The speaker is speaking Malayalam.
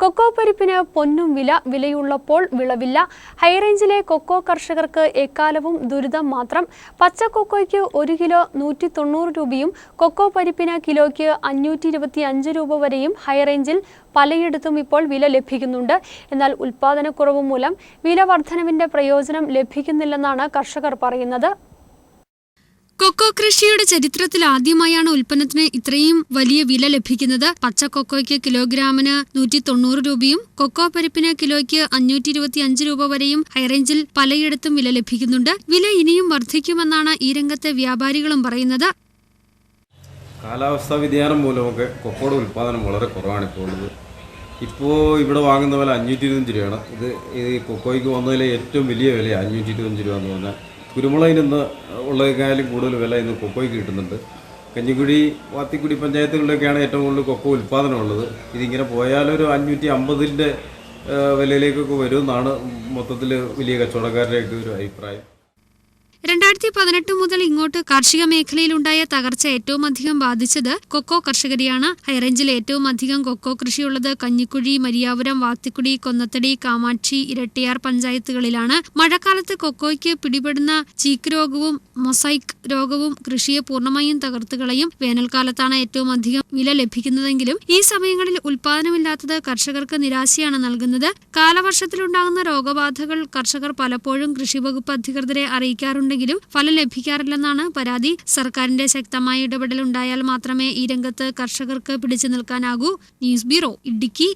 കൊക്കോ പരിപ്പിന് പൊന്നും വില വിലയുള്ളപ്പോൾ വിളവില്ല. ഹൈറേഞ്ചിലെ കൊക്കോ കർഷകർക്ക് എക്കാലവും ദുരിതം മാത്രം. പച്ച കൊക്കോയ്ക്ക് ഒരു കിലോ നൂറ്റി തൊണ്ണൂറ് രൂപയും കൊക്കോ പരിപ്പിന് കിലോയ്ക്ക് അഞ്ഞൂറ്റി ഇരുപത്തി അഞ്ച് രൂപ വരെയും ഹൈറേഞ്ചിൽ പലയിടത്തും ഇപ്പോൾ വില ലഭിക്കുന്നുണ്ട്. എന്നാൽ ഉൽപാദനക്കുറവ് മൂലം വില പ്രയോജനം ലഭിക്കുന്നില്ലെന്നാണ് കർഷകർ പറയുന്നത്. കൊക്കോ കൃഷിയുടെ ചരിത്രത്തിൽ ആദ്യമായാണ് ഉൽപ്പന്നത്തിന് ഇത്രയും വലിയ വില ലഭിക്കുന്നത്. പച്ച കൊക്കോയ്ക്ക് കിലോഗ്രാമിന് നൂറ്റി തൊണ്ണൂറ് രൂപയും കൊക്കോ പരിപ്പിന് കിലോയ്ക്ക് അഞ്ഞൂറ്റി ഇരുപത്തി അഞ്ച് രൂപ വരെയും ഹൈറേഞ്ചിൽ പലയിടത്തും വില ലഭിക്കുന്നുണ്ട്. വില ഇനിയും വർദ്ധിക്കുമെന്നാണ് ഈ രംഗത്തെ വ്യാപാരികളും പറയുന്നത്. കാലാവസ്ഥാ വ്യതിയാനം മൂലമൊക്കെ കൊക്കോയുടെ ഉൽപ്പാദനം വളരെ കുറവാണ് ഇപ്പോൾ ഉള്ളത്. ഇപ്പോൾ ഇവിടെ വാങ്ങുന്ന വില അഞ്ഞൂറ്റി ഇരുപത്തഞ്ച് രൂപയാണ്. ഇത് ഈ കൊക്കോയ്ക്ക് വന്നതിലെ ഏറ്റവും വലിയ വില അഞ്ഞൂറ്റി ഇരുപത്തഞ്ച് രൂപ എന്ന് പറഞ്ഞാൽ. കുരുമുളകിന് ഇന്ന് ഉള്ളതിനേക്കാളും കൂടുതൽ വില ഇന്ന് കൊക്കോയ്ക്ക് കിട്ടുന്നുണ്ട്. കഞ്ഞിക്കുടി വാത്തിക്കുടി പഞ്ചായത്തുകളിലൊക്കെയാണ് ഏറ്റവും കൂടുതൽ കൊക്കോ ഉൽപ്പാദനമുള്ളത്. ഇതിങ്ങനെ പോയാലൊരു അഞ്ഞൂറ്റി അമ്പതിന്റെ വിലയിലേക്കൊക്കെ വരുമെന്നാണ് മൊത്തത്തിൽ വലിയ കച്ചവടക്കാരുടെയൊക്കെ ഒരു അഭിപ്രായം. രണ്ടായിരത്തി പതിനെട്ട് മുതൽ ഇങ്ങോട്ട് കാർഷിക മേഖലയിലുണ്ടായ തകർച്ച ഏറ്റവും അധികം ബാധിച്ചത് കൊക്കോ കർഷകരെയാണ്. ഹൈറേഞ്ചിൽ ഏറ്റവും അധികം കൊക്കോ കൃഷിയുള്ളത് കഞ്ഞിക്കുഴി മരിയാപുരം വാത്തിക്കുടി കൊന്നത്തടി കാമാക്ഷി ഇരട്ടിയാർ പഞ്ചായത്തുകളിലാണ്. മഴക്കാലത്ത് കൊക്കോയ്ക്ക് പിടിപെടുന്ന ചീക്ക് രോഗവും മൊസൈക്ക് രോഗവും കൃഷിയെ പൂർണമായും തകർത്തുകളയും വേനൽക്കാലത്താണ് ഏറ്റവും അധികം വില ലഭിക്കുന്നതെങ്കിലും ഈ സമയങ്ങളിൽ ഉൽപാദനമില്ലാത്തത് കർഷകർക്ക് നിരാശയാണ് നൽകുന്നത്. കാലവർഷത്തിലുണ്ടാകുന്ന രോഗബാധകൾ കർഷകർ പലപ്പോഴും കൃഷി വകുപ്പ് അധികൃതരെ അറിയിക്കാറുണ്ടെങ്കിലും ഫലം ലഭിക്കാറില്ലെന്നാണ് പരാതി. സർക്കാരിന്റെ ശക്തമായ ഇടപെടൽ ഉണ്ടായാൽ മാത്രമേ ഈ രംഗത്ത് കർഷകർക്ക് പിടിച്ചു നിൽക്കാനാകൂ. News bureau Idukki.